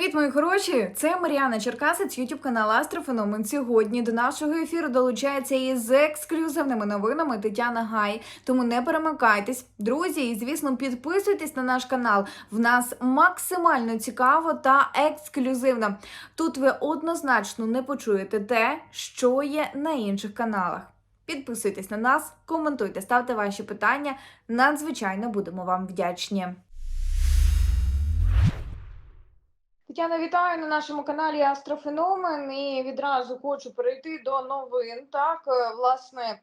Привіт, мої хороші! Це Маріана Черкасець, ютуб канал Астрофеномен. Сьогодні до нашого ефіру долучається із ексклюзивними новинами Тетяна Гай. Тому не перемикайтесь, друзі. І звісно, підписуйтесь на наш канал. В нас максимально цікаво та ексклюзивно. Тут ви однозначно не почуєте те, що є на інших каналах. Підписуйтесь на нас, коментуйте, ставте ваші питання. Надзвичайно будемо вам вдячні. Тетяна, вітаю на нашому каналі Астрофеномен і відразу хочу перейти до новин. Так, е, власне,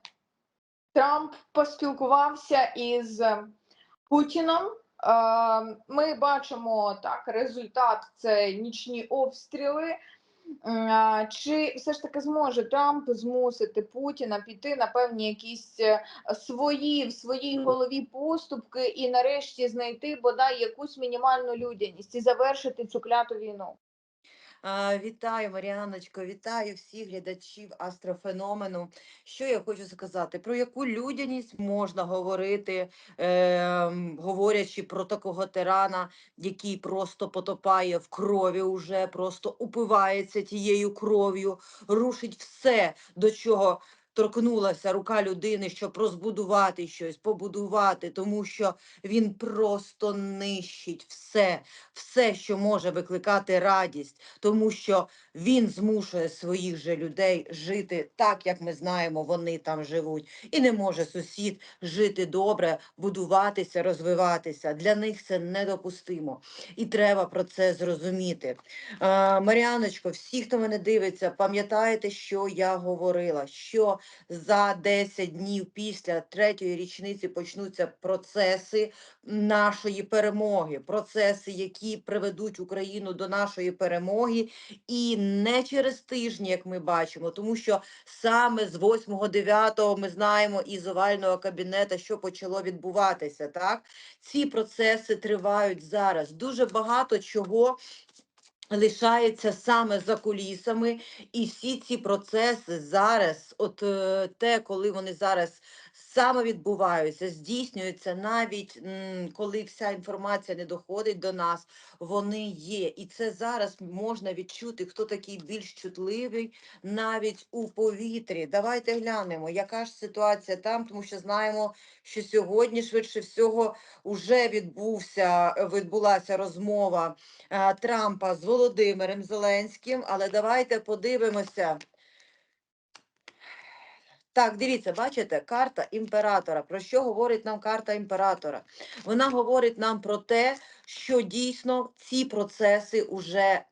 Трамп поспілкувався із Путіном. Е, Ми бачимо так, результат це нічні обстріли. Чи все ж таки зможе Трамп змусити Путіна піти на певні якісь е, свої в своїй голові поступки і нарешті знайти бодай якусь мінімальну людяність і завершити цю кляту війну? Вітаю, Маріаночко, вітаю всіх глядачів астрофеномену. Що я хочу сказати? Про яку людяність можна говорити, е, говорячи про такого тирана, який просто потопає в крові, уже просто упивається тією кров'ю, рушить все, до чого торкнулася рука людини, щоб розбудувати щось, побудувати, тому що він просто нищить все, все, що може викликати радість тому що він змушує своїх же людей жити так, як ми знаємо, вони там живуть, і не може сусід жити добре, будуватися, розвиватися. Для них це недопустимо, і треба про це зрозуміти. Маріаночко, всі, хто мене дивиться, пам'ятаєте, що я говорила? Що за 10 днів після третьої річниці почнуться процеси нашої перемоги, процеси, які приведуть Україну до нашої перемоги, і не через тижні, як ми бачимо, тому що саме з 8-9 ми знаємо із овального кабінета, що почало відбуватися. Так, ці процеси тривають зараз. Дуже багато чого. Лишається саме за кулісами, і всі ці процеси зараз, от е, те, коли вони зараз саме відбуваються, здійснюються навіть коли вся інформація не доходить до нас, вони є. І це зараз можна відчути, хто такий більш чутливий навіть у повітрі. Давайте глянемо, яка ж ситуація там, тому що знаємо, що сьогодні швидше всього вже відбувся, відбулася розмова Трампа з Володимиром Зеленським. Але давайте подивимося. Так, дивіться, бачите, карта імператора. Про що говорить нам карта імператора? Вона говорить нам про те, що дійсно ці процеси вже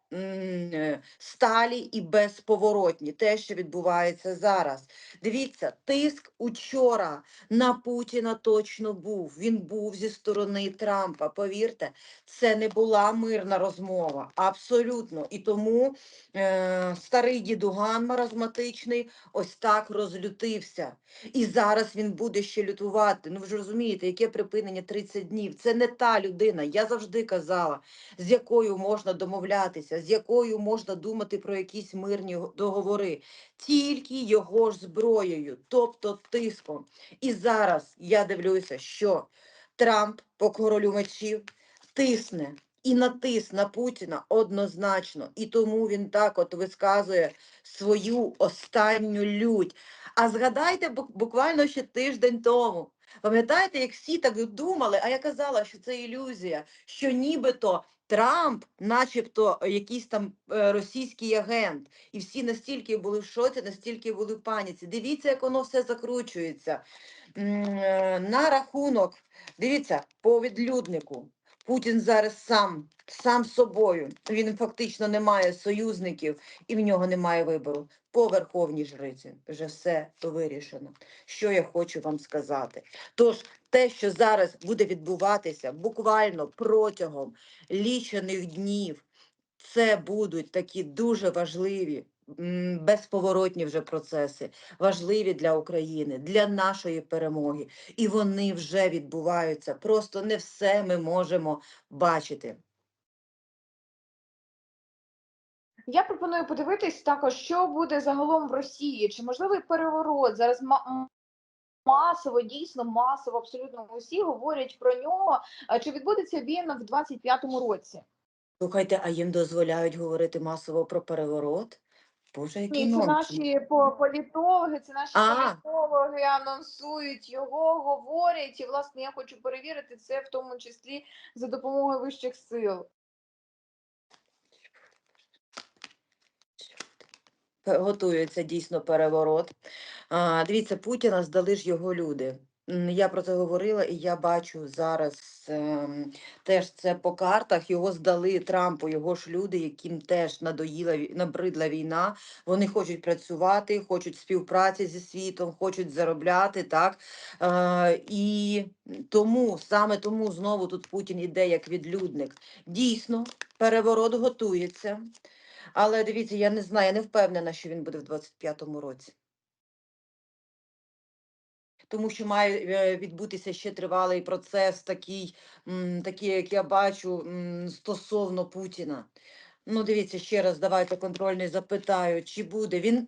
сталі і безповоротні. Те, що відбувається зараз. Дивіться, тиск учора на Путіна точно був. Він був зі сторони Трампа. Повірте, це не була мирна розмова. Абсолютно. І тому е, старий дідуган маразматичний ось так розлютився. І зараз він буде ще лютувати. Ну ви ж розумієте, яке припинення 30 днів. Це не та людина. Я завжди казала, з якою можна домовлятися, з якою можна думати про якісь мирні договори, тільки його ж зброєю, тобто тиском. І зараз я дивлюся, що Трамп по королю мечів тисне. І натис на Путіна однозначно, і тому він так от висказує свою останню лють. А згадайте буквально ще тиждень тому. Пам'ятаєте, як всі так думали, а я казала, що це ілюзія, що нібито Трамп, начебто, е, якийсь там е, російський агент, і всі настільки були в шоці, настільки були в паніці. Дивіться, як воно все закручується. Е, На рахунок, дивіться, по відлюднику. Путін зараз сам, сам собою. Він фактично не має союзників і в нього немає вибору. По верховній жриці вже все вирішено. Що я хочу вам сказати? Тож те, що зараз буде відбуватися буквально протягом лічених днів, це будуть такі дуже важливі. Безповоротні вже процеси, важливі для України, для нашої перемоги, і вони вже відбуваються. Просто не все ми можемо бачити. Я пропоную подивитись також, що буде загалом в Росії. Чи можливий переворот зараз масово, дійсно масово, абсолютно усі говорять про нього. Чи відбудеться він в 25-му році? Слухайте, а їм дозволяють говорити масово про переворот? Боже, який Ні, це наші по- політологи, це наші А. політологи анонсують його, говорять. І власне я хочу перевірити це в тому числі за допомогою вищих сил. Готується дійсно переворот. А, дивіться, Путіна здали ж його люди. Я про це говорила, і я бачу зараз ем, теж це по картах. Його здали Трампу, його ж люди, яким теж надоїла набридла війна. Вони хочуть працювати, хочуть співпраці зі світом, хочуть заробляти, так. Е, і тому, саме тому знову тут Путін іде як відлюдник. Дійсно, переворот готується. Але дивіться, я не знаю, я не впевнена, що він буде в 25-му році. Тому що має е, відбутися ще тривалий процес, такий, такий, як я бачу, стосовно Путіна. Ну, дивіться, ще раз давайте контрольний запитаю, чи буде він.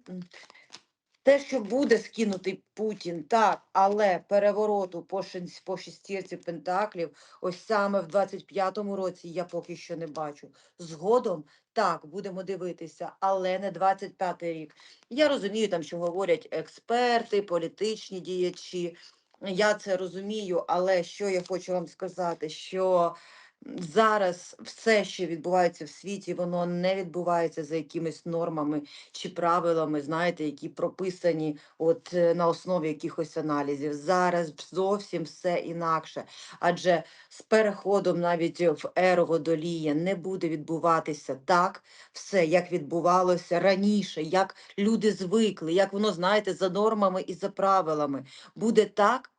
Те, що буде скинутий Путін, так, але перевороту по, по шестірці пентаклів, ось саме в 25-му році я поки що не бачу. Згодом так, будемо дивитися, але не 25-й рік. Я розумію, там, що говорять експерти, політичні діячі. Я це розумію, але що я хочу вам сказати, що зараз все, що відбувається в світі, воно не відбувається за якимись нормами чи правилами, знаєте, які прописані от е, на основі якихось аналізів. Зараз зовсім все інакше. Адже з переходом навіть в еру водолія не буде відбуватися так все, як відбувалося раніше, як люди звикли, як воно, знаєте, за нормами і за правилами. Буде так.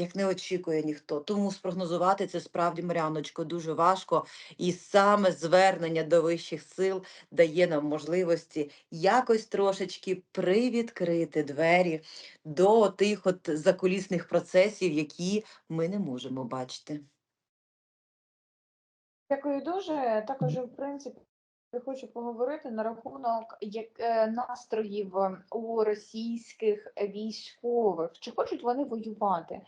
Як не очікує ніхто. Тому спрогнозувати це справді, Маряночко, дуже важко. І саме звернення до вищих сил дає нам можливості якось трошечки привідкрити двері до тих от закулісних процесів, які ми не можемо бачити. Дякую дуже. Також, в принципі, я хочу поговорити на рахунок як, е, настроїв е, у російських військових. Чи хочуть вони воювати?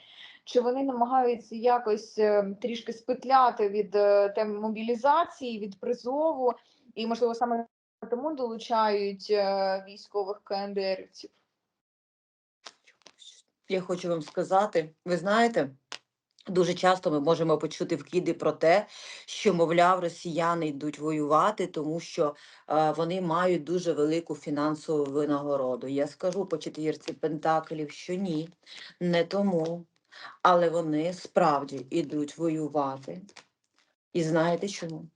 Чи вони намагаються якось е, трішки спетляти від е, теми мобілізації, від призову, і, можливо, саме тому долучають е, військових КНДРівців? Я хочу вам сказати, ви знаєте, дуже часто ми можемо почути вкиди про те, що, мовляв, росіяни йдуть воювати, тому що е, вони мають дуже велику фінансову винагороду. Я скажу по четвірці пентаклів, що ні, не тому, але вони справді йдуть воювати. І знаєте чому?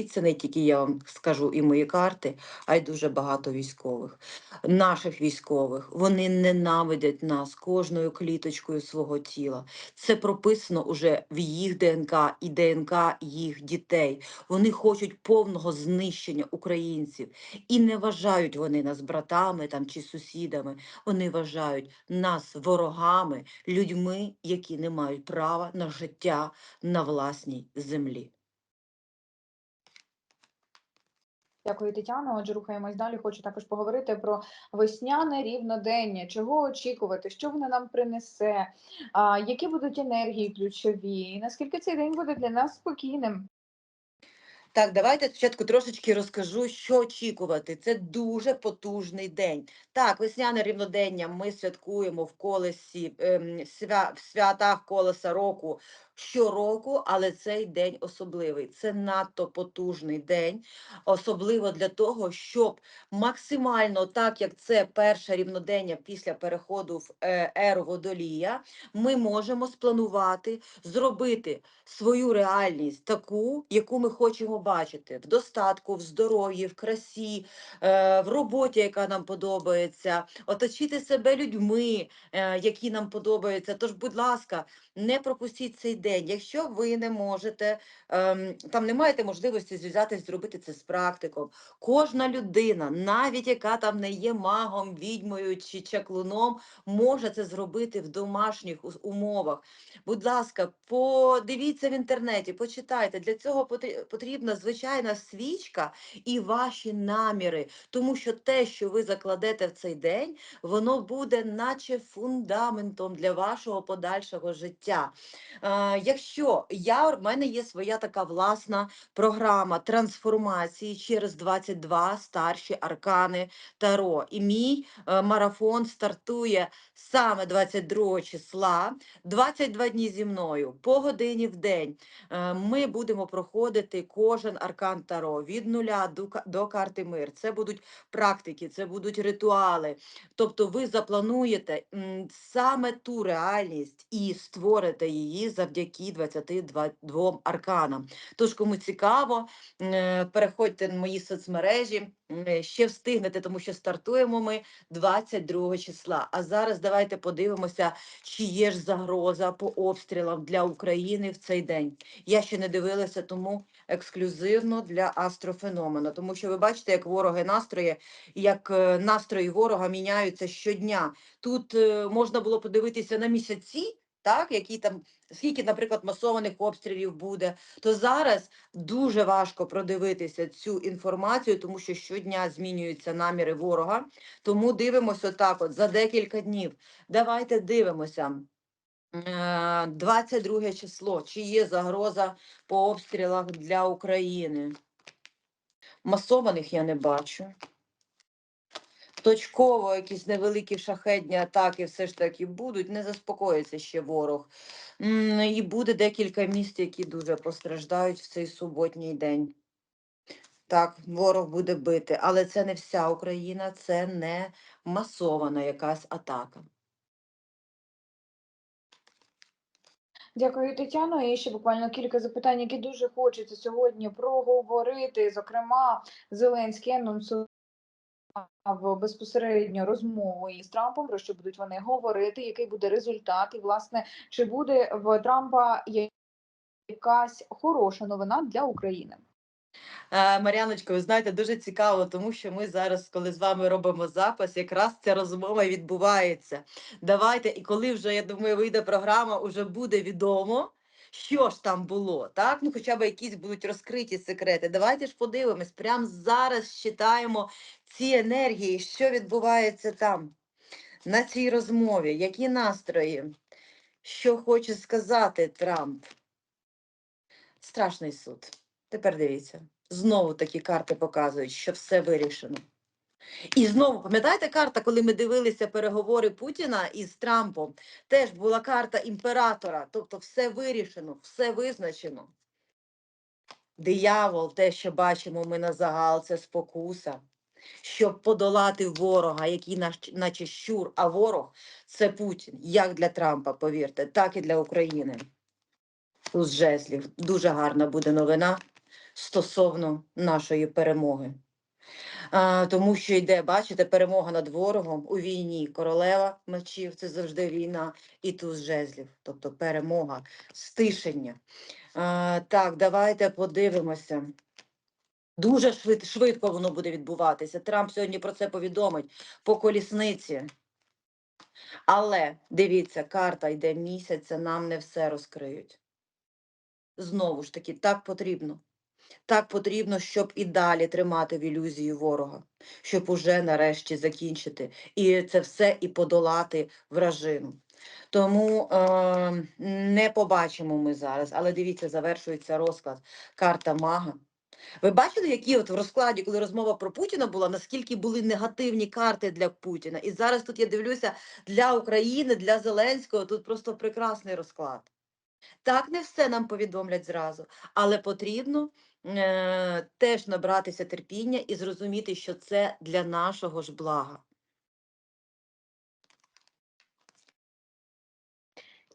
І це не тільки я вам скажу і мої карти, а й дуже багато військових. Наших військових вони ненавидять нас кожною кліточкою свого тіла. Це прописано уже в їх ДНК і ДНК їх дітей. Вони хочуть повного знищення українців і не вважають вони нас братами там чи сусідами. Вони вважають нас ворогами, людьми, які не мають права на життя на власній землі. Дякую, Тетяно. Отже, рухаємось далі. Хочу також поговорити про весняне рівнодення. Чого очікувати? Що воно нам принесе? Які будуть енергії ключові? Наскільки цей день буде для нас спокійним? Так, давайте спочатку трошечки розкажу, що очікувати. Це дуже потужний день. Так, весняне рівнодення ми святкуємо в колесі ем, в святах колеса року щороку, але цей день особливий. Це надто потужний день, особливо для того, щоб максимально, так як це перше рівнодення після переходу в е, еру водолія, ми можемо спланувати, зробити свою реальність таку, яку ми хочемо бачити в достатку, в здоров'ї, в красі, е, в роботі, яка нам подобається, оточити себе людьми, е, які нам подобаються. Тож, будь ласка, не пропустіть цей день. Якщо ви не можете, ем, там не маєте можливості зв'язатись, зробити це з практиком. Кожна людина, навіть яка там не є магом, відьмою чи чаклуном, може це зробити в домашніх умовах. Будь ласка, подивіться в інтернеті, почитайте. Для цього потрібна звичайна свічка і ваші наміри, тому що те, що ви закладете в цей день, воно буде наче фундаментом для вашого подальшого життя. Якщо я в мене є своя така власна програма трансформації через 22 старші аркани Таро, і мій е, марафон стартує саме 22 числа, 22 дні зі мною по годині в день. Е, Ми будемо проходити кожен аркан Таро від нуля до, до карти мир. Це будуть практики, це будуть ритуали. Тобто ви заплануєте саме ту реальність і створите її завдяки 22 арканам. Тож, кому цікаво, е, переходьте на мої соцмережі, е, ще встигнете, тому що стартуємо ми 22 числа. А зараз давайте подивимося, чи є ж загроза по обстрілам для України в цей день. Я ще не дивилася, тому ексклюзивно для астрофеномена. Тому що ви бачите, як вороги настрої, як е, настрої ворога міняються щодня. Тут можна було подивитися на місяці, так, які там, скільки, наприклад, масованих обстрілів буде, то зараз дуже важко продивитися цю інформацію, тому що щодня змінюються наміри ворога. Тому дивимося отак от за декілька днів. Давайте дивимося. Е, 22 число. Чи є загроза по обстрілах для України? Масованих я не бачу. Точково якісь невеликі шахетні атаки все ж таки будуть, не заспокоїться ще ворог. І буде декілька міст, які дуже постраждають в цей суботній день. Так, ворог буде бити, але це не вся Україна, це не масована якась атака. Дякую, Тетяно. І ще буквально кілька запитань, які дуже хочеться сьогодні проговорити. Зокрема, Зеленський анонсував безпосередньо розмову із Трампом, про що будуть вони говорити, який буде результат, і власне чи буде в Трампа якась хороша новина для України. Е, Мар'яночко, ви знаєте, дуже цікаво, тому що ми зараз, коли з вами робимо запис, якраз ця розмова відбувається. Давайте, і коли вже, я думаю, вийде програма, уже буде відомо, що ж там було, так? Ну, хоча б якісь будуть розкриті секрети. Давайте ж подивимось, прямо зараз читаємо ці енергії, що відбувається там, на цій розмові, які настрої, що хоче сказати Трамп. Страшний суд. Тепер дивіться. Знову такі карти показують, що все вирішено. І знову, пам'ятаєте карта, коли ми дивилися переговори Путіна із Трампом? Теж була карта імператора, тобто все вирішено, все визначено. Диявол, те, що бачимо ми на загал, це спокуса. Щоб подолати ворога, який наче щур, а ворог це Путін. Як для Трампа, повірте, так і для України. Туз жезлів. Дуже гарна буде новина стосовно нашої перемоги. Тому що йде, бачите, перемога над ворогом у війні. Королева мечів це завжди війна, і туз жезлів, тобто перемога, стишення. Так, давайте подивимося. Дуже швид, швидко воно буде відбуватися. Трамп сьогодні про це повідомить по колісниці. Але дивіться, карта йде місяця, нам не все розкриють. Знову ж таки, так потрібно. Так потрібно, щоб і далі тримати в ілюзії ворога, щоб уже нарешті закінчити і це все і подолати вражину. Тому е, не побачимо ми зараз, але дивіться, завершується розклад. Карта мага. Ви бачили, які от в розкладі, коли розмова про Путіна була, наскільки були негативні карти для Путіна? І зараз тут я дивлюся для України, для Зеленського. Тут просто прекрасний розклад. Так, не все нам повідомлять зразу, але потрібно е, теж набратися терпіння і зрозуміти, що це для нашого ж блага.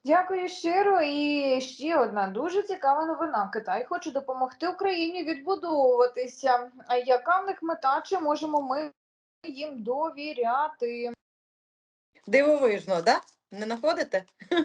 Дякую щиро. І ще одна дуже цікава новина. Китай хоче допомогти Україні відбудовуватися. А яка в них мета? Чи можемо ми їм довіряти? Дивовижно, да? Не знаходите?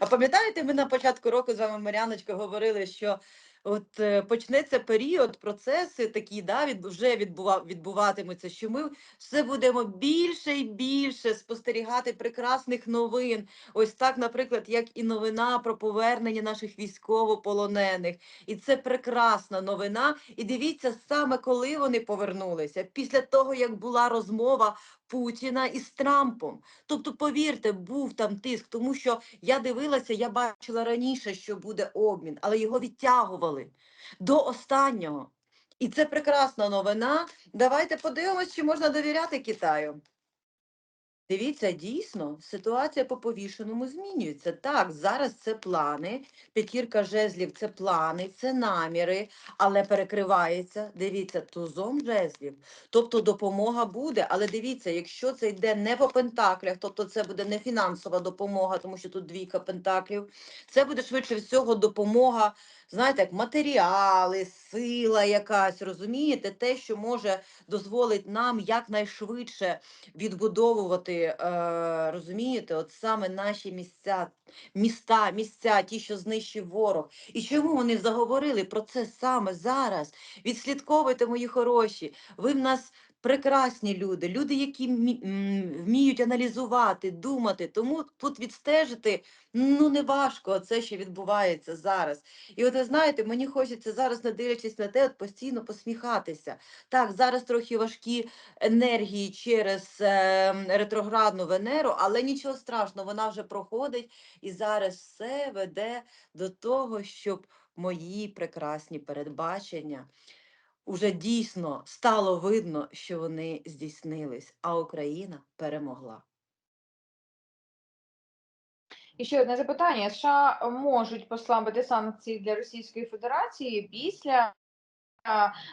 А пам'ятаєте, ми на початку року з вами, Мар'яночко, говорили, що от е, почнеться період, процеси такі, да, від, вже відбува, відбуватимуться, що ми все будемо більше і більше спостерігати прекрасних новин. Ось так, наприклад, як і новина про повернення наших військовополонених. І це прекрасна новина. І дивіться, саме коли вони повернулися, після того, як була розмова Путіна із Трампом. Тобто, повірте, був там тиск, тому що я дивилася, я бачила раніше, що буде обмін, але його відтягували до останнього. І це прекрасна новина. Давайте подивимось, чи можна довіряти Китаю. Дивіться, дійсно, ситуація по повішеному змінюється. Так, зараз це плани. П'ятірка жезлів це плани, це наміри, але перекривається. Дивіться, тузом жезлів. Тобто допомога буде, але дивіться, якщо це йде не по пентаклях, тобто це буде не фінансова допомога, тому що тут двійка пентаклів, це буде швидше всього допомога, знаєте, як матеріали, сила якась, розумієте, те, що може дозволить нам якнайшвидше відбудовувати, е, розумієте, от саме наші місця, міста, місця, ті, що знищив ворог. І чому вони заговорили про це саме зараз? Відслідковуйте, мої хороші. Ви в нас прекрасні люди, люди, які вміють аналізувати, думати. Тому тут відстежити ну не важко це, що відбувається зараз. І от ви знаєте, мені хочеться зараз, не дивлячись на те, от постійно посміхатися. Так, зараз трохи важкі енергії через е, ретроградну Венеру, але нічого страшного, вона вже проходить і зараз все веде до того, щоб мої прекрасні передбачення уже дійсно стало видно, що вони здійснились, а Україна перемогла. І ще одне запитання: США можуть послабити санкції для Російської Федерації після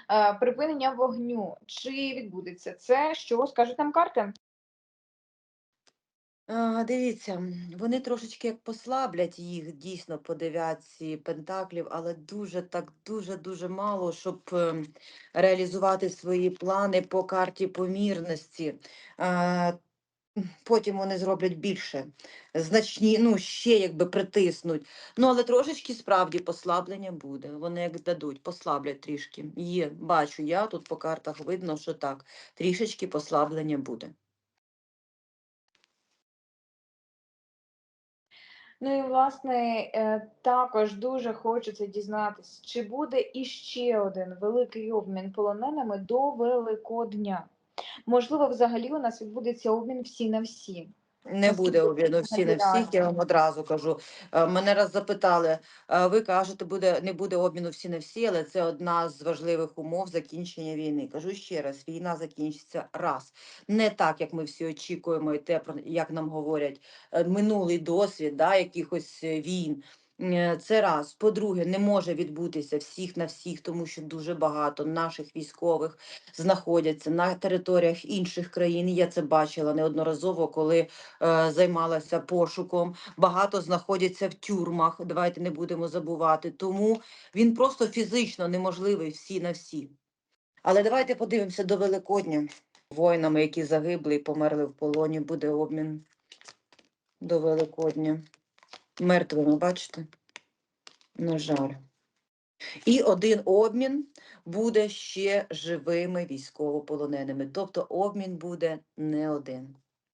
а, припинення вогню. Чи відбудеться це? Що скажуть нам карти? Дивіться, вони трошечки як послаблять їх дійсно по дев'ятці пентаклів, але дуже так, дуже-дуже мало, щоб ем, реалізувати свої плани по карті помірності. Потім вони зроблять більше, значні, ну ще якби притиснуть. Ну, але трошечки справді послаблення буде. Вони як дадуть, послаблять трішки. Є, бачу, я тут по картах видно, що так, трішечки послаблення буде. Ну і власне е, також дуже хочеться дізнатися, чи буде іще один великий обмін полоненими до Великодня. Можливо, взагалі у нас відбудеться обмін всі на всі. Не буде це обміну всі на всіх, я вам одразу кажу. Е, Мене раз запитали, е, ви кажете, буде, не буде обміну всі на всі, але це одна з важливих умов закінчення війни. Кажу ще раз, війна закінчиться раз. Не так, як ми всі очікуємо, і те, про- як нам говорять, е, минулий досвід да, якихось війн. Е, Це раз. По-друге, не може відбутися всіх на всіх, тому що дуже багато наших військових знаходяться на територіях інших країн. Я це бачила неодноразово, коли е, займалася пошуком. Багато знаходяться в тюрмах. Давайте не будемо забувати. Тому він просто фізично неможливий всі на всі. Але давайте подивимося до Великодня. Воїнами, які загибли і померли в полоні, буде обмін до Великодня. Мертвими, бачите? На жаль. І один обмін буде ще живими військовополоненими. Тобто обмін буде не один.